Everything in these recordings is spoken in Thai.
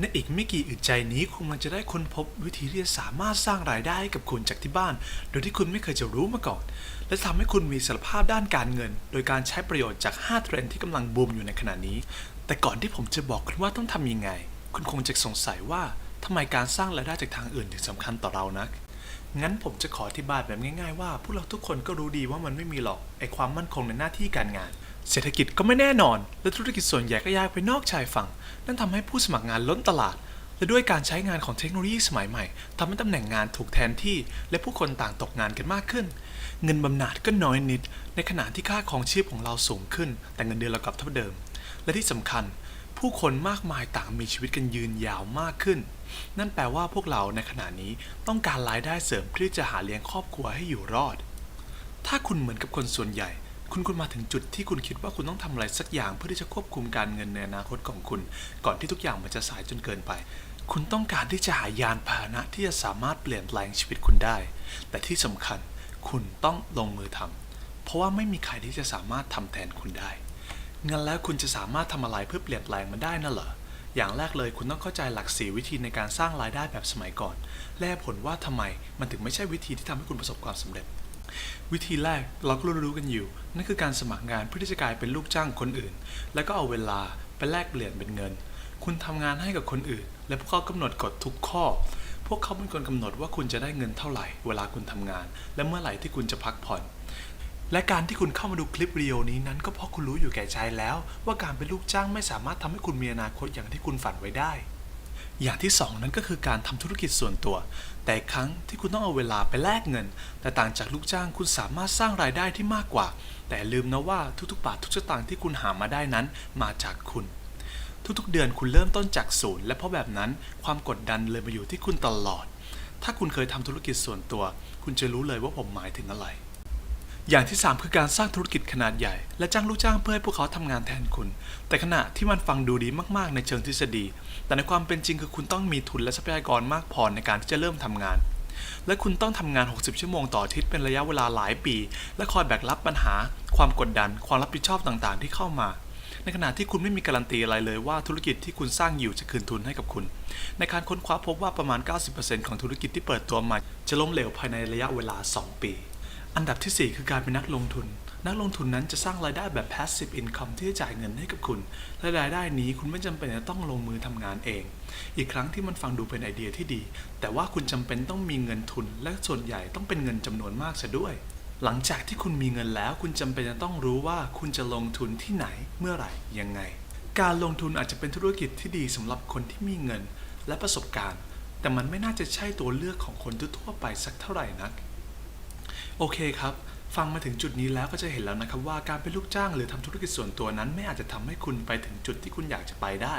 ในอีกไม่กี่อึดใจนี้คุณมันจะได้ค้นพบวิธีที่จะสามารถสร้างรายได้ให้กับคุณจากที่บ้าน โดยที่คุณไม่เคยจะรู้มาก่อน และทำให้คุณมีศักยภาพด้านการเงิน โดยการใช้ประโยชน์จาก 5 เทรนด์ที่กำลังบูมอยู่ในขณะนี้ แต่ก่อนที่ผมจะบอกคุณว่าต้องทำยังไง คุณคงจะสงสัยว่าทำไมการสร้างรายได้จากทางอื่นถึงสำคัญต่อเรานักงั้นผมจะขออธิบายแบบง่ายๆว่าพวกเราทุกคนก็รู้ดีว่ามันไม่มีหรอกไอความมั่นคงในหน้าที่การงาน เศรษฐกิจก็ไม่แน่นอน และธุรกิจส่วนใหญ่ก็ย้ายไปนอกชายฝั่ง นั่นทำให้ผู้สมัครงานล้นตลาด และด้วยการใช้งานของเทคโนโลยีสมัยใหม่ทำให้ตำแหน่งงานถูกแทนที่ และผู้คนต่างตกงานกันมากขึ้น เงินบำนาญก็น้อยนิด ในขณะที่ค่าของชีพของเราสูงขึ้น แต่เงินเดือนเรากลับเท่าเดิม และที่สำคัญ ผู้คนมากมายต่างมีชีวิตกันยืนยาวมากขึ้น นั่นแปลว่าพวกเราในขณะนี้ต้องการรายได้เสริมเพื่อจะหาเลี้ยงครอบครัวให้อยู่รอด ถ้าคุณเหมือนกับคนส่วนใหญ่ คุณคุณมาถึงจุดที่คุณคิดว่าคุณต้องทำอะไรสักอย่างเพื่อที่จะควบคุมการเงินในอนาคตของคุณ ก่อนที่ทุกอย่างมันจะสายจนเกินไป คุณต้องการที่จะหายานพาหนะที่จะสามารถเปลี่ยนแปลงชีวิตคุณได้ แต่ที่สำคัญคุณต้องลงมือทำเพราะว่าไม่มีใครที่จะสามารถทำแทนคุณได้งั้นแล้วคุณจะสามารถทำอะไรเพื่อเปลี่ยนแปลงมันได้น่ะเหรออย่างแรกเลยคุณต้องเข้าใจหลักสีวิธีในการสร้างรายได้แบบสมัยก่อน และผลว่าทำไมมันถึงไม่ใช่วิธีที่ทำให้คุณประสบความสำเร็จ วิธีแรกเราก็รู้ๆกันอยู่ นั่นคือการสมัครงานเพื่อที่จะกลายเป็นลูกจ้างคนอื่น แล้วก็เอาเวลาไปแลกเปลี่ยนเป็นเงิน คุณทำงานให้กับคนอื่น และพวกเขากำหนดกฎทุกข้อ พวกเขาเป็นคนกำหนดว่าคุณจะได้เงินเท่าไหร่ เวลาคุณทำงาน และเมื่อไหร่ที่คุณจะพักผ่อน และการที่คุณเข้ามาดูคลิปวิดีโอนี้นั้น ก็เพราะคุณรู้อยู่แก่ใจแล้ว ว่าการเป็นลูกจ้างไม่สามารถทำให้คุณมีอนาคตอย่างที่คุณฝันไว้ได้ อย่างที่สองนั้นก็คือการทำธุรกิจส่วนตัว แต่ครั้งที่คุณต้องเอาเวลาไปแลกเงิน แต่ต่างจากลูกจ้างคุณสามารถสร้างรายได้ที่มากกว่า แต่ลืมนะว่าทุกๆบาททุกสตางค์ที่คุณหามาได้นั้นมาจากคุณ ทุกๆเดือนคุณเริ่มต้นจากศูนย์และเพราะแบบนั้นความกดดันเลยมาอยู่ที่คุณตลอด ถ้าคุณเคยทำธุรกิจส่วนตัว คุณจะรู้เลยว่าผมหมายถึงอะไร อย่างที่ 3 คือการสร้างธุรกิจขนาดใหญ่ และจ้างลูกจ้างเพื่อให้พวกเขาทำงานแทนคุณ แต่ขณะที่มันฟังดูดีมากๆในเชิงทฤษฎี แต่ในความเป็นจริงคือคุณต้องมีทุนและทรัพยากรมากพอในการที่จะเริ่มทำงาน และคุณต้องทำงาน 60 ชั่วโมงต่ออาทิตย์เป็นระยะเวลาหลายปี และคอยแบกรับปัญหา ความกดดัน ความรับผิดชอบต่างๆ ที่เข้ามา ในขณะที่คุณไม่มีการันตีอะไรเลยว่าธุรกิจที่คุณสร้างอยู่จะคืนทุนให้กับคุณ ในการค้นคว้าพบว่าประมาณ 90%ของธุรกิจที่เปิดตัวใหม่จะล้มเหลวภายในระยะเวลา 2 ปี อันดับทีสี่ 4 คือการเป็นนักลงทุน นักลงทุนนั้นจะสร้างรายได้แบบ passive income ที่จะจ่ายเงินให้กับคุณและรายได้นี้คุณไม่จำเป็นจะต้องลงมือทำงานเอง อีกครั้งที่มันฟังดูเป็นไอเดียที่ดี แต่ว่าคุณจำเป็นต้องมีเงินทุน และส่วนใหญ่ต้องเป็นเงินจำนวนมากซะด้วย หลังจากที่คุณมีเงินแล้ว คุณจำเป็นจะต้องรู้ว่าคุณจะลงทุนที่ไหนเมื่อไหร่ยังไง การลงทุนอาจจะเป็นธุรกิจที่ดีสำหรับคนที่มีเงินและประสบการณ์ แต่มันไม่น่าจะใช่ตัวเลือกของคนทั่วไปสักเท่าไหร่นัก โอเคครับ ฟังมาถึงจุดนี้แล้วก็จะเห็นแล้วนะครับว่าการเป็นลูกจ้างหรือทำธุรกิจส่วนตัวนั้น ไม่อาจจะทำให้คุณไปถึงจุดที่คุณอยากจะไปได้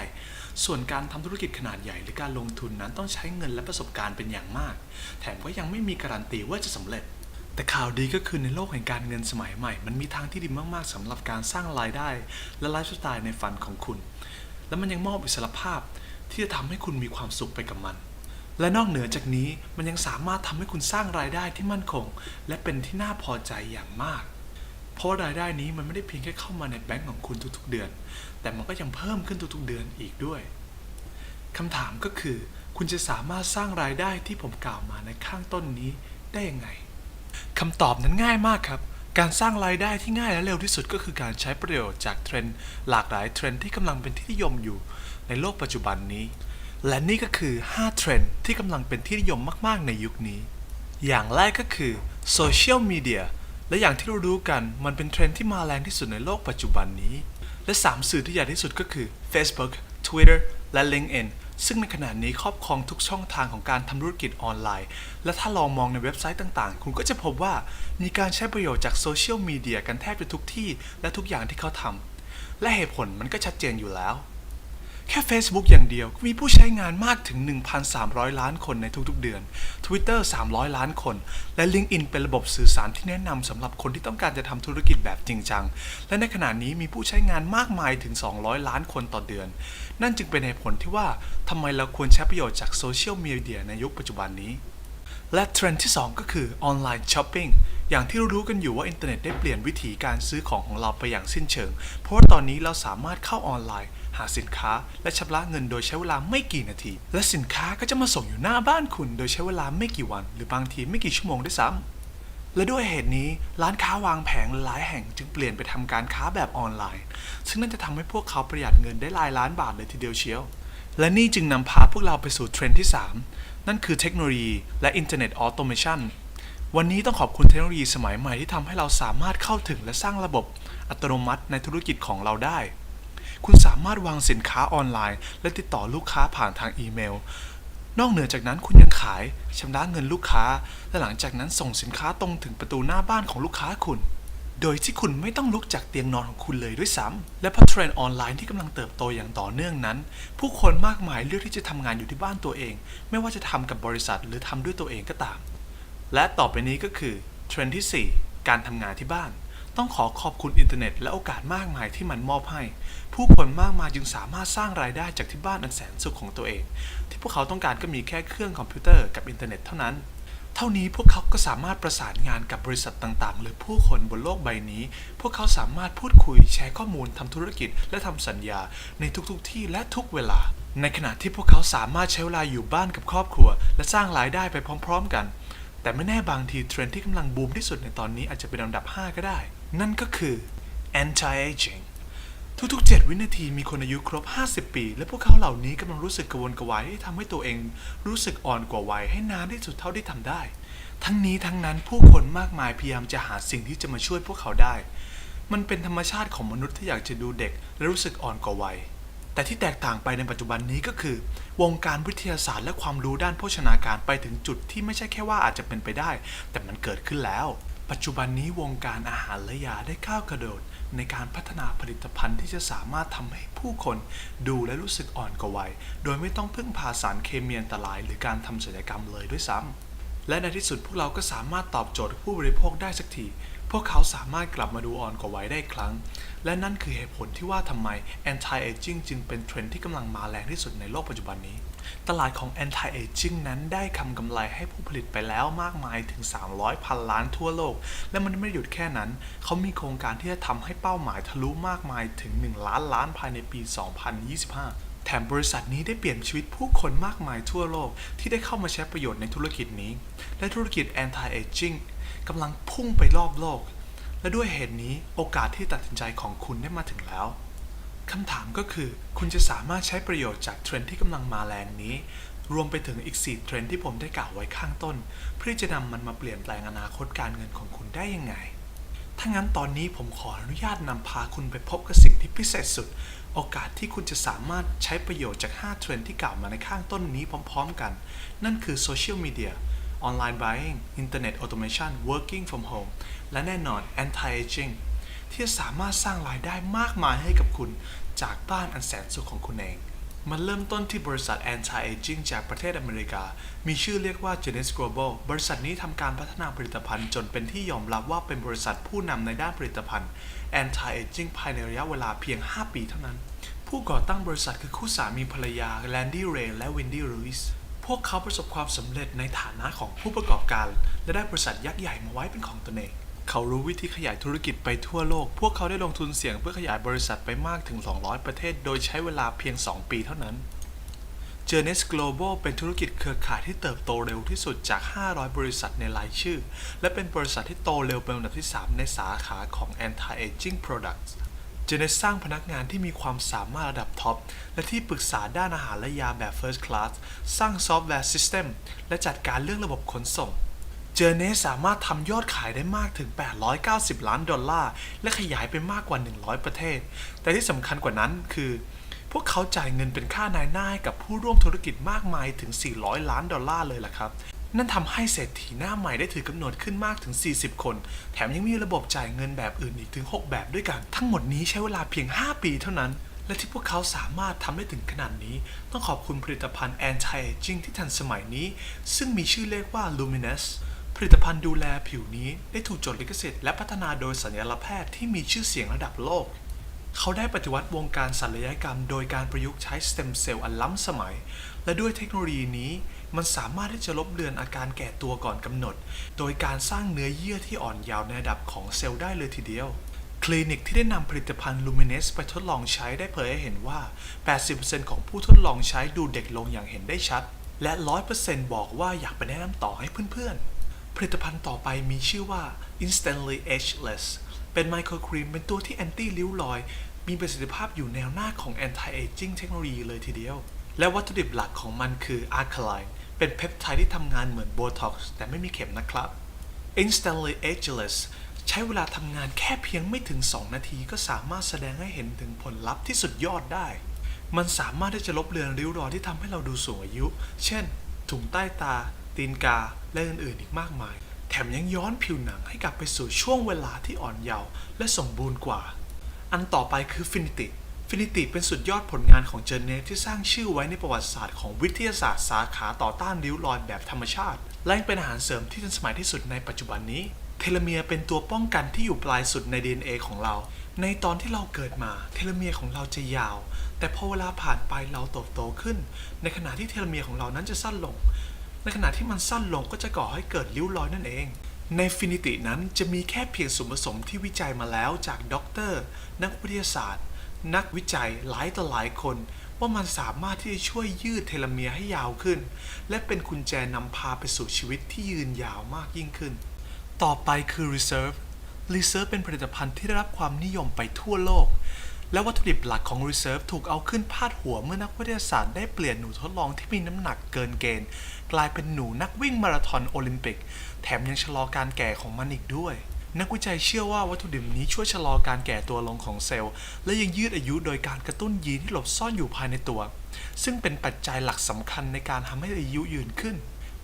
ส่วนการทำธุรกิจขนาดใหญ่หรือการลงทุนนั้นต้องใช้เงินและประสบการณ์เป็นอย่างมาก แถมก็ยังไม่มีการันตีว่าจะสำเร็จแต่ข่าวดีก็คือในโลกแห่งการเงินสมัยใหม่ มันมีทางที่ดีมาก ๆสำหรับการสร้างรายได้ และไลฟ์สไตล์ในฝันของคุณ และมันยังมอบอิสรภาพที่จะทำให้คุณมีความสุขไปกับมัน และนอกเหนือจากนี้มันยังสามารถทำให้คุณสร้างรายได้ที่มั่นคง และเป็นที่น่าพอใจอย่างมาก เพราะรายได้นี้มันไม่ได้เพียงแค่เข้ามาในแบงก์ของคุณทุกๆเดือน แต่มันก็ยังเพิ่มขึ้นทุกๆเดือนอีกด้วยคำถามก็คือ คุณจะสามารถสร้างรายได้ที่ผมกล่าวมาในข้างต้นนี้ได้ยังไงคำตอบนั้นง่ายมากครับ การสร้างรายได้ที่ง่ายและเร็วที่สุดก็คือการใช้ประโยชน์จากเทรนด์หลากหลายเทรนด์ที่กำลังเป็นที่นิยมอยู่ในโลกปัจจุบันนี้ และนี่ก็คือ 5 เทรนด์ที่กำลังเป็นที่นิยมมากๆ ในยุคนี้ อย่างแรกก็คือโซเชียลมีเดียและอย่างที่เรารู้กันมันเป็นเทรนด์ที่มาแรงที่สุดในโลกปัจจุบันนี้ และ 3 สื่อที่ใหญ่ที่สุดก็คือ Facebook Twitter และ LinkedIn ซึ่งในขณะนี้ครอบครองทุกช่องทางของการทำธุรกิจออนไลน์ และถ้าลองมองในเว็บไซต์ต่างๆ คุณก็จะพบว่ามีการใช้ประโยชน์จากโซเชียลมีเดียกันแทบจะทุกที่และทุกอย่างที่เขาทำและเหตุผลมันก็ชัดเจนอยู่แล้ว แค่ Facebook อย่างเดียวก็มีผู้ใช้งานมากถึง 1,300 ล้านคนในทุกๆเดือน Twitter 300 ล้านคน และ LinkedIn เป็นระบบสื่อสารที่แนะนำสำหรับคนที่ต้องการจะทำธุรกิจแบบจริงจัง และในขณะนี้มีผู้ใช้งานมากมายถึง 200 ล้านคนต่อเดือน นั่นจึงเป็นเหตุผลที่ว่าทำไมเราควรใช้ประโยชน์จากโซเชียลมีเดียในยุคปัจจุบันนี้ และเทรนด์ที่ 2 ก็คือออนไลน์ช้อปปิ้งอย่างที่รู้กันอยู่ว่าอินเทอร์เน็ตได้เปลี่ยนวิธีการซื้อของของเราไปอย่างสิ้นเชิง เพราะว่าตอนนี้เราสามารถเข้าออนไลน์ หาสินค้า และชำระเงินโดยใช้เวลาไม่กี่นาที และสินค้าก็จะมาส่งอยู่หน้าบ้านคุณ โดยใช้เวลาไม่กี่วัน หรือบางทีไม่กี่ชั่วโมงด้วยซ้ำและด้วยเหตุนี้ร้านค้าวางแผงหลายแห่งจึงเปลี่ยนไปทำการค้าแบบออนไลน์ ซึ่งนั่นจะทำให้พวกเขาประหยัดเงินได้หลายล้านบาทเลยทีเดียวเชียว และนี่จึงนำพาพวกเราไปสู่เทรนด์ที่ 3 นั่นคือเทคโนโลยีและอินเทอร์เน็ตออโตเมชันวันนี้ต้องขอบคุณเทคโนโลยีสมัยใหม่ที่ทำให้เราสามารถเข้าถึงและสร้างระบบอัตโนมัติในธุรกิจของเราได้ คุณสามารถวางสินค้าออนไลน์ และติดต่อลูกค้าผ่านทางอีเมล นอกเหนือจากนั้นคุณยังขายชำระเงินลูกค้า และหลังจากนั้นส่งสินค้าตรงถึงประตูหน้าบ้านของลูกค้าคุณ โดยที่คุณไม่ต้องลุกจากเตียงนอนของคุณเลยด้วยซ้ำ และเพราะเทรนด์ออนไลน์ที่กำลังเติบโตอย่างต่อเนื่องนั้น ผู้คนมากมายเลือกที่จะทำงานอยู่ที่บ้านตัวเอง ไม่ว่าจะทำกับบริษัทหรือทำด้วยตัวเองก็ตาม และต่อไปนี้ก็คือเทรนด์ที่ 4 การทำงานที่บ้าน ต้องขอขอบคุณอินเทอร์เน็ต และโอกาสมากมายที่มันมอบให้ ผู้คนมากมายจึงสามารถสร้างรายได้จากที่บ้านอันแสนสุขของตัวเอง ที่พวกเขาต้องการก็มีแค่เครื่องคอมพิวเตอร์กับอินเทอร์เน็ตเท่านั้น เท่านี้พวกเขาก็สามารถประสานงานกับบริษัทต่างๆ หรือผู้คนบนโลกใบนี้ พวกเขาสามารถพูดคุยแชร์ข้อมูลทำธุรกิจ และทำสัญญาในทุกๆที่และทุกเวลา ในขณะที่พวกเขาสามารถใช้เวลาอยู่บ้านกับครอบครัว และสร้างรายได้ไปพร้อม ๆ กัน แต่ไม่แน่บางทีเทรนด์ที่กำลังบูมที่สุดในตอนนี้อาจจะเป็นอันดับ 5 ก็ได้ นั่นก็คือ anti-aging ทุกๆ 7 วินาทีมีคนอายุครบ 50 ปี และพวกเขาเหล่านี้กำลังรู้สึกกระวนกระวายที่ทำให้ตัวเองรู้สึกอ่อนกว่าวัยให้นานที่สุดเท่าที่ทำได้ ทั้งนี้ทั้งนั้นผู้คนมากมายพยายามจะหาสิ่งที่จะมาช่วยพวกเขาได้ มันเป็นธรรมชาติของมนุษย์ที่อยากจะดูเด็กและรู้สึกอ่อนกว่าวัย แต่ที่แตกต่างไปในปัจจุบันนี้ก็คือ วงการวิทยาศาสตร์และความรู้ด้านโภชนาการไปถึงจุดที่ไม่ใช่แค่ว่าอาจจะเป็นไปได้ แต่มันเกิดขึ้นแล้ว ปัจจุบันนี้วงการอาหารและยาได้ก้าวกระโดด ในการพัฒนาผลิตภัณฑ์ที่จะสามารถทำให้ผู้คนดูและรู้สึกอ่อนกว่าวัย โดยไม่ต้องพึ่งพาสารเคมีอันตราย หรือการทำศัลยกรรมเลยด้วยซ้ำและในที่สุดพวกเราก็สามารถตอบโจทย์ผู้บริโภคได้สักที พวกเขาสามารถกลับมาดูอ่อนกว่าวัยได้ครั้ง และนั่นคือเหตุผลที่ว่าทำไม anti-aging จึงเป็นเทรนด์ที่กำลังมาแรงที่สุดในโลกปัจจุบันนี้ ตลาดของ anti-aging นั้นได้ทำกำไรให้ผู้ผลิตไปแล้วมากมายถึง 300 พันล้านทั่วโลก และมันไม่หยุดแค่นั้น เขามีโครงการที่จะทำให้เป้าหมายทะลุมากมายถึง 1 ล้านล้านภายในปี 2025แถมบริษัทนี้ได้เปลี่ยนชีวิตผู้คนมากมายทั่วโลกที่ได้เข้ามาใช้ประโยชน์ในธุรกิจนี้ และธุรกิจ anti-aging กำลังพุ่งไปรอบโลก และด้วยเหตุนี้โอกาสที่ตัดสินใจของคุณได้มาถึงแล้ว คำถามก็คือ คุณจะสามารถใช้ประโยชน์จากเทรนด์ที่กำลังมาแรงนี้ รวมไปถึงอีก 4 เทรนด์ที่ผมได้กล่าวไว้ข้างต้น เพื่อจะนำมันมาเปลี่ยนแปลงอนาคตการเงินของคุณได้ยังไง ถ้างั้นตอนนี้ผมขออนุญาตนำพาคุณไปพบกับสิ่งที่พิเศษสุด โอกาสที่คุณจะสามารถใช้ประโยชน์จาก 5 เทรนด์ที่กล่าวมาในข้างต้นนี้พร้อม ๆ กัน นั่นคือโซเชียลมีเดียออนไลน์ buying Internet automation working from home และแน่นอน anti-aging ที่จะสามารถสร้างรายได้มากมายให้กับคุณจากบ้านอันแสนสุขของคุณเอง มันเริ่มต้นที่บริษัท anti-aging จากประเทศอเมริกา มีชื่อเรียกว่า Genes Global บริษัทนี้ทำการพัฒนาผลิตภัณฑ์จนเป็นที่ยอมรับว่าเป็นบริษัทผู้นำในด้านผลิตภัณฑ์ anti-aging ภายในระยะเวลาเพียง 5 ปีเท่านั้น ผู้ก่อตั้งบริษัทคือคู่สามีภรรยาแลนดี้เรย์และวินดี้รูอิสพวกเขาประสบความสำเร็จในฐานะของผู้ประกอบการ และได้บริษัทยักษ์ใหญ่มาไว้เป็นของตนเอง เขารู้วิธีขยายธุรกิจไปทั่วโลก พวกเขาได้ลงทุนเสี่ยงเพื่อขยายบริษัทไปมากถึง 200 ประเทศ โดยใช้เวลาเพียง 2 ปีเท่านั้น j e r n e s Global เป็นธุรกิจเครือข่ายที่เติบโตเร็วที่สุดจาก 500 บริษัทในรายชื่อ และเป็นบริษัทที่โตเร็วเป็นอันดับที่ 3 ในสาขาของ Anti-Aging Products เจเนสสร้างพนักงานที่มีความสามารถระดับท็อป และที่ปรึกษาด้านอาหารและยาแบบ First Class สร้างซอฟต์แวร์ซิสเต็มและจัดการเรื่องระบบขนส่ง เจเนสสามารถทำยอดขายได้มากถึง 890 ล้านดอลลาร์ และขยายไปมากกว่า 100 ประเทศ แต่ที่สำคัญกว่านั้นคือ พวกเขาจ่ายเงินเป็นค่านายหน้าให้กับผู้ร่วมธุรกิจมากมายถึง 400 ล้านดอลลาร์เลยล่ะครับ นั่นทำให้เศรษฐีหน้าใหม่ได้ถือกำเนิดขึ้นมากถึง 40 คน แถมยังมีระบบจ่ายเงินแบบอื่นอีกถึง 6 แบบด้วยกัน ทั้งหมดนี้ใช้เวลาเพียง 5 ปีเท่านั้นและที่พวกเขาสามารถทำได้ถึงขนาดนี้ ต้องขอบคุณผลิตภัณฑ์ anti-aging ที่ทันสมัยนี้ ซึ่งมีชื่อเรียกว่า Luminous ผลิตภัณฑ์ดูแลผิวนี้ได้ถูกจดลิขสิทธิ์และพัฒนาโดยสัญญาแพทย์ที่มีชื่อเสียงระดับโลก เขาได้ปฏิวัติวงการศัลยกรรม โดยการประยุกต์ใช้สเต็มเซลล์อันล้ำสมัย และด้วยเทคโนโลยีนี้ มันสามารถที่จะลบเลือนอาการแก่ตัวก่อนกำหนด โดยการสร้างเนื้อเยื่อที่อ่อนยาวในระดับของเซลล์ได้เลยทีเดียวคลินิกที่ได้นำผลิตภัณฑ์ Luminex ไปทดลองใช้ได้เผยให้เห็นว่า 80%ของผู้ทดลองใช้ดูเด็กลงอย่างเห็นได้ชัด และ 100%บอกว่าอยากไปแนะนำต่อให้เพื่อนๆ ผลิตภัณฑ์ต่อไปมีชื่อว่า Instantly Ageless เป็นไมโครครีมเป็นตัวที่แอนตี้ริ้วรอย มีประสิทธิภาพอยู่แนวหน้าของ anti aging เทคโนโลยีเลยทีเดียว และวัตถุดิบหลักของมันคือ Alkaline เป็นเพปไทด์ที่ทำงานเหมือนโบท็อกซ์แต่ไม่มีเข็มนะครับ Instantly Ageless ใช้เวลาทำงานแค่เพียงไม่ถึง 2 นาทีก็สามารถแสดงให้เห็นถึงผลลัพธ์ที่สุดยอดได้ มันสามารถที่จะลบเลือนริ้วรอยที่ทำให้เราดูสูงอายุ เช่น ถุงใต้ตา ตีนกา และอื่นๆอีกมากมาย แถมยังย้อนผิวหนังให้กลับไปสู่ช่วงเวลาที่อ่อนเยาว์และสมบูรณ์กว่า อันต่อไปคือฟินิติฟินิติเป็นสุดยอดผลงานของเจเนที่สร้างชื่อไว้ในประวัติศาสตร์ของวิทยาศาสตร์สาขาต่อต้านริ้วรอยแบบธรรมชาติ และยังเป็นอาหารเสริมที่ทันสมัยที่สุดในปัจจุบันนี้ เทโลเมียเป็นตัวป้องกันที่อยู่ปลายสุดใน DNA ของเรา ในตอนที่เราเกิดมาเทโลเมียของเราจะยาว แต่พอเวลาผ่านไปเราโตโตขึ้น ในขณะที่เทโลเมียของเรานั้นจะสั้นลง ในขณะที่มันสั้นลงก็จะก่อให้เกิดริ้วรอยนั่นเอง ในฟินิตินั้นจะมีแค่เพียงส่วนผสมที่วิจัยมาแล้วจากด็อกเตอร์ นักวิทยาศาสตร์ นักวิจัยหลายต่อหลายคน ว่ามันสามารถที่จะช่วยยืดเทโลเมียร์ให้ยาวขึ้น และเป็นกุญแจนำพาไปสู่ชีวิตที่ยืนยาวมากยิ่งขึ้น ต่อไปคือ Reserve Reserve เป็นผลิตภัณฑ์ที่ได้รับความนิยมไปทั่วโลกและวัตถุดิบหลักของ Reserve ถูกเอาขึ้นพาดหัวเมื่อนักวิทยาศาสตร์ได้เปลี่ยนหนูทดลองที่มีน้ำหนักเกินเกณฑ์ กลายเป็นหนูนักวิ่งมาราธอนโอลิมปิก แถมยังชะลอการแก่ของมันอีกด้วย นักวิจัยเชื่อว่าวัตถุดิบนี้ช่วยชะลอการแก่ตัวลงของเซลล์ และยังยืดอายุโดยการกระตุ้นยีนที่หลบซ่อนอยู่ภายในตัว ซึ่งเป็นปัจจัยหลักสำคัญในการทำให้อายุยืนขึ้น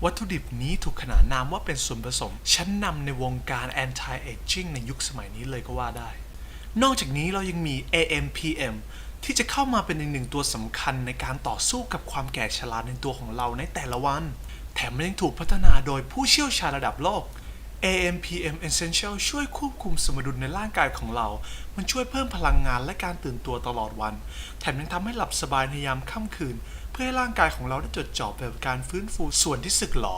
วัตถุดิบนี้ถูกขนานนามว่าเป็นส่วนผสม ชั้นนำในวงการ anti aging ในยุคสมัยนี้เลยก็ว่าได้ นอกจากนี้เรายังมี AMPM ที่จะเข้ามาเป็นอีกหนึ่งตัวสำคัญในการต่อสู้กับความแก่ชราในตัวของเราในแต่ละวัน แถมมันยังถูกพัฒนาโดยผู้เชี่ยวชาญระดับโลก AMPM Essential ช่วยควบคุมสมดุลในร่างกายของเรา มันช่วยเพิ่มพลังงานและการตื่นตัวตลอดวัน แถมยังทำให้หลับสบายในยามค่ำคืน เพื่อให้ร่างกายของเราได้จดจ่อแบบการฟื้นฟูส่วนที่สึกหรอ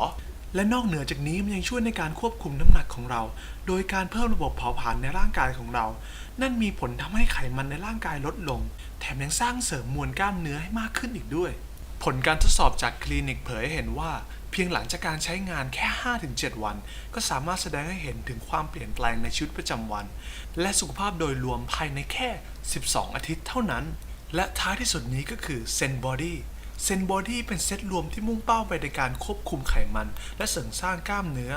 และนอกเหนือจากนี้มันยังช่วยในการควบคุมน้ำหนักของเรา โดยการเพิ่มระบบเผาผลาญในร่างกายของเรา นั่นมีผลทำให้ไขมันในร่างกายลดลง แถมยังสร้างเสริมมวลกล้ามเนื้อให้มากขึ้นอีกด้วย ผลการทดสอบจากคลินิกเผยให้เห็นว่า เพียงหลังจากการใช้งานแค่ 5-7 วัน ก็สามารถแสดงให้เห็นถึงความเปลี่ยนแปลงในชีวิตประจำวัน และสุขภาพโดยรวมภายในแค่ 12 อาทิตย์เท่านั้น และท้ายที่สุดนี้ก็คือ Zen Body Zen Body เป็นเซตรวมที่มุ่งเป้าไปในการควบคุมไขมัน และเสริมสร้างกล้ามเนื้อ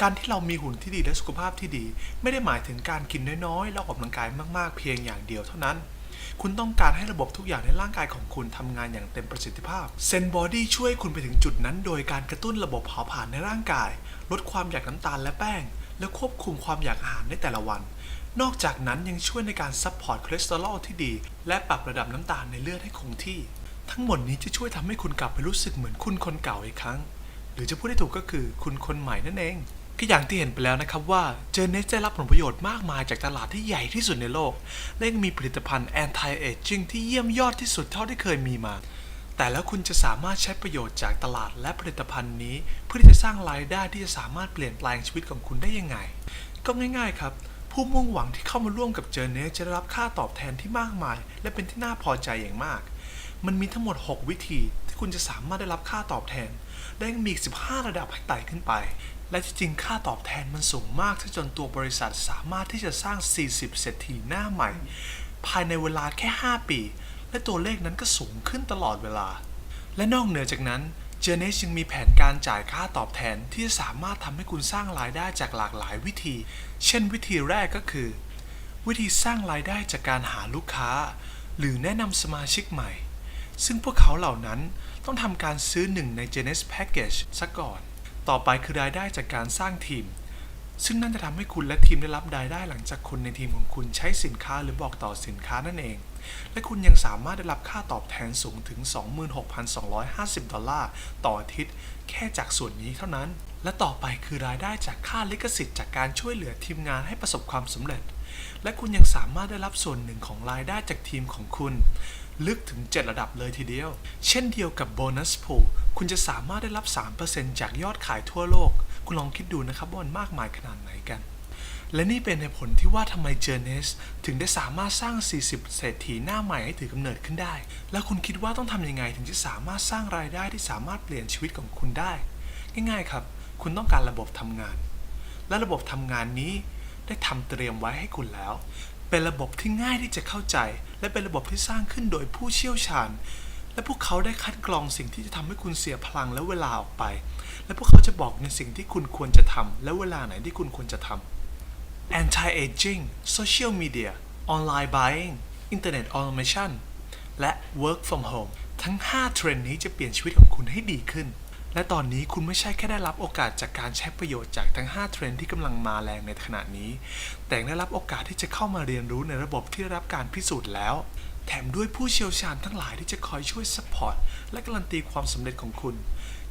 การที่เรามีหุ่นที่ดีและสุขภาพที่ดี ไม่ได้หมายถึงการกินน้อยๆ และออกกำลังกายมากๆ เพียงอย่างเดียวเท่านั้น คุณต้องการให้ระบบทุกอย่างในร่างกายของคุณทำงานอย่างเต็มประสิทธิภาพเซนบอดี้ช่วยคุณไปถึงจุดนั้นโดยการกระตุ้นระบบเผาผลาญในร่างกาย ลดความอยากน้ำตาลและแป้ง และควบคุมความอยากอาหารในแต่ละวัน นอกจากนั้นยังช่วยในการซัพพอร์ตคอเลสเตอรอลที่ดี และปรับระดับน้ำตาลในเลือดให้คงที่ ทั้งหมดนี้จะช่วยทำให้คุณกลับไปรู้สึกเหมือนคุณคนเก่าอีกครั้ง หรือจะพูดได้ถูกก็คือคุณคนใหม่นั่นเอง ก็อย่างที่เห็นไปแล้วนะครับว่าเจอเนสได้รับผลประโยชน์มากมายจากตลาดที่ใหญ่ที่สุดในโลก และยังมีผลิตภัณฑ์ anti aging ที่เยี่ยมยอดที่สุดเท่าที่เคยมีมา แต่แล้วคุณจะสามารถใช้ประโยชน์จากตลาดและผลิตภัณฑ์นี้ เพื่อที่จะสร้างรายได้ที่จะสามารถเปลี่ยนแปลงชีวิตของคุณได้ยังไง ก็ง่ายๆครับ ผู้มุ่งหวังที่เข้ามาร่วมกับเจอเนสจะได้รับค่าตอบแทนที่มากมาย และเป็นที่น่าพอใจอย่างมาก มันมีทั้งหมด 6 วิธีที่คุณจะสามารถได้รับค่าตอบแทนและมีอีก15 ระดับให้ไต่ขึ้นไป และที่จริงค่าตอบแทนมันสูงมากที่จนตัวบริษัทสามารถที่จะสร้าง 40 เศรษฐีหน้าใหม่ ภายในเวลาแค่ 5 ปี และตัวเลขนั้นก็สูงขึ้นตลอดเวลา และนอกเหนือจากนั้นเจเนสยังมีแผนการจ่ายค่าตอบแทนที่จะสามารถทำให้คุณสร้างรายได้จากหลากหลายวิธี เช่นวิธีแรกก็คือ วิธีสร้างรายได้จากการหาลูกค้า หรือแนะนำสมาชิกใหม่ ซึ่งพวกเขาเหล่านั้นต้องทำการซื้อหนึ่งใน Genes Package ซะก่อน ต่อไปคือรายได้จากการสร้างทีม ซึ่งนั่นจะทำให้คุณและทีมได้รับรายได้หลังจากคนในทีมของคุณใช้สินค้าหรือบอกต่อสินค้านั่นเอง และคุณยังสามารถได้รับค่าตอบแทนสูงถึง 26,250 ดอลลาร์ต่ออาทิตย์ แค่จากส่วนนี้เท่านั้น และต่อไปคือรายได้จากค่าลิขสิทธิ์จากการช่วยเหลือทีมงานให้ประสบความสำเร็จ และคุณยังสามารถได้รับส่วนหนึ่งของรายได้จากทีมของคุณ ลึกถึง 7 ระดับเลยทีเดียว เช่นเดียวกับโบนัส pool คุณจะสามารถได้รับ 3%จากยอดขายทั่วโลก คุณลองคิดดูนะครับว่ามันมากมายขนาดไหนกัน และนี่เป็นเหตุผลที่ว่าทำไมเจอเนสถึงได้สามารถสร้าง 40 เศรษฐีหน้าใหม่ให้ถือกำเนิดขึ้นได้ แล้วคุณคิดว่าต้องทำยังไงถึงจะสามารถสร้างรายได้ที่สามารถเปลี่ยนชีวิตของคุณได้ ง่ายๆครับ คุณต้องการระบบทำงาน และระบบทำงานนี้ได้ทำเตรียมไว้ให้คุณแล้ว เป็นระบบที่ง่ายที่จะเข้าใจ และเป็นระบบที่สร้างขึ้นโดยผู้เชี่ยวชาญ และพวกเขาได้คัดกรองสิ่งที่จะทำให้คุณเสียพลังและเวลาออกไป และพวกเขาจะบอกในสิ่งที่คุณควรจะทำและเวลาไหนที่คุณควรจะทำ anti-aging social media online buying internet automation และ work from home ทั้ง 5 เทรนด์นี้จะเปลี่ยนชีวิตของคุณให้ดีขึ้น และตอนนี้คุณไม่ใช่แค่ได้รับโอกาสจากการใช้ประโยชน์จากทั้ง 5 เทรนด์ที่กำลังมาแรงในขณะนี้ แต่ได้รับโอกาสที่จะเข้ามาเรียนรู้ในระบบที่ได้รับการพิสูจน์แล้ว แถมด้วยผู้เชี่ยวชาญทั้งหลายที่จะคอยช่วยสปอร์ตและการันตีความสำเร็จของคุณ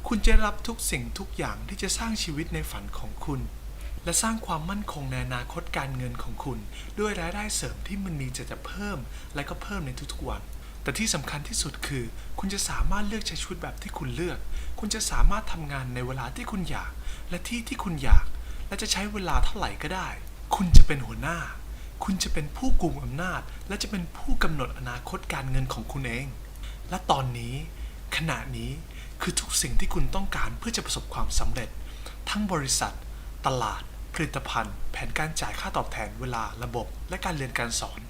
คุณจะรับทุกสิ่งทุกอย่างที่จะสร้างชีวิตในฝันของคุณและสร้างความมั่นคงในอนาคตการเงินของคุณ ด้วยรายได้เสริมที่มันมีจะจะเพิ่ม และก็เพิ่มในทุกๆวัน แต่ที่สำคัญที่สุดคือ คุณจะสามารถเลือกใช้ชีวิตแบบที่คุณเลือก คุณจะสามารถทำงานในเวลาที่คุณอยาก และที่ที่คุณอยาก และจะใช้เวลาเท่าไหร่ก็ได้ คุณจะเป็นหัวหน้า คุณจะเป็นผู้กุมอำนาจ และจะเป็นผู้กำหนดอนาคตการเงินของคุณเอง และตอนนี้ ขณะนี้คือทุกสิ่งที่คุณต้องการเพื่อจะประสบความสำเร็จ ทั้งบริษัท ตลาด ผลิตภัณฑ์ แผนการจ่ายค่าตอบแทนเวลาระบบ และการเรียนการสอน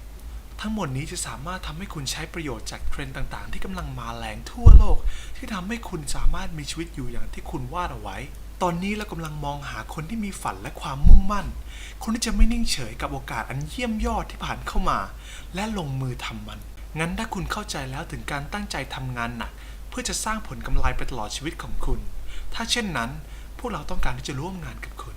ทั้งหมดนี้จะสามารถทำให้คุณใช้ประโยชน์จากเทรนด์ต่างๆ ที่กำลังมาแรงทั่วโลก ที่ทำให้คุณสามารถมีชีวิตอยู่อย่างที่คุณวาดเอาไว้ ตอนนี้เรากำลังมองหาคนที่มีฝันและความมุ่งมั่น คนที่จะไม่นิ่งเฉยกับโอกาสอันเยี่ยมยอดที่ผ่านเข้ามา และลงมือทำมัน งั้นถ้าคุณเข้าใจแล้วถึงการตั้งใจทำงานหนัก เพื่อจะสร้างผลกำไรไปตลอดชีวิตของคุณ ถ้าเช่นนั้น พวกเราต้องการที่จะร่วมงานกับคุณ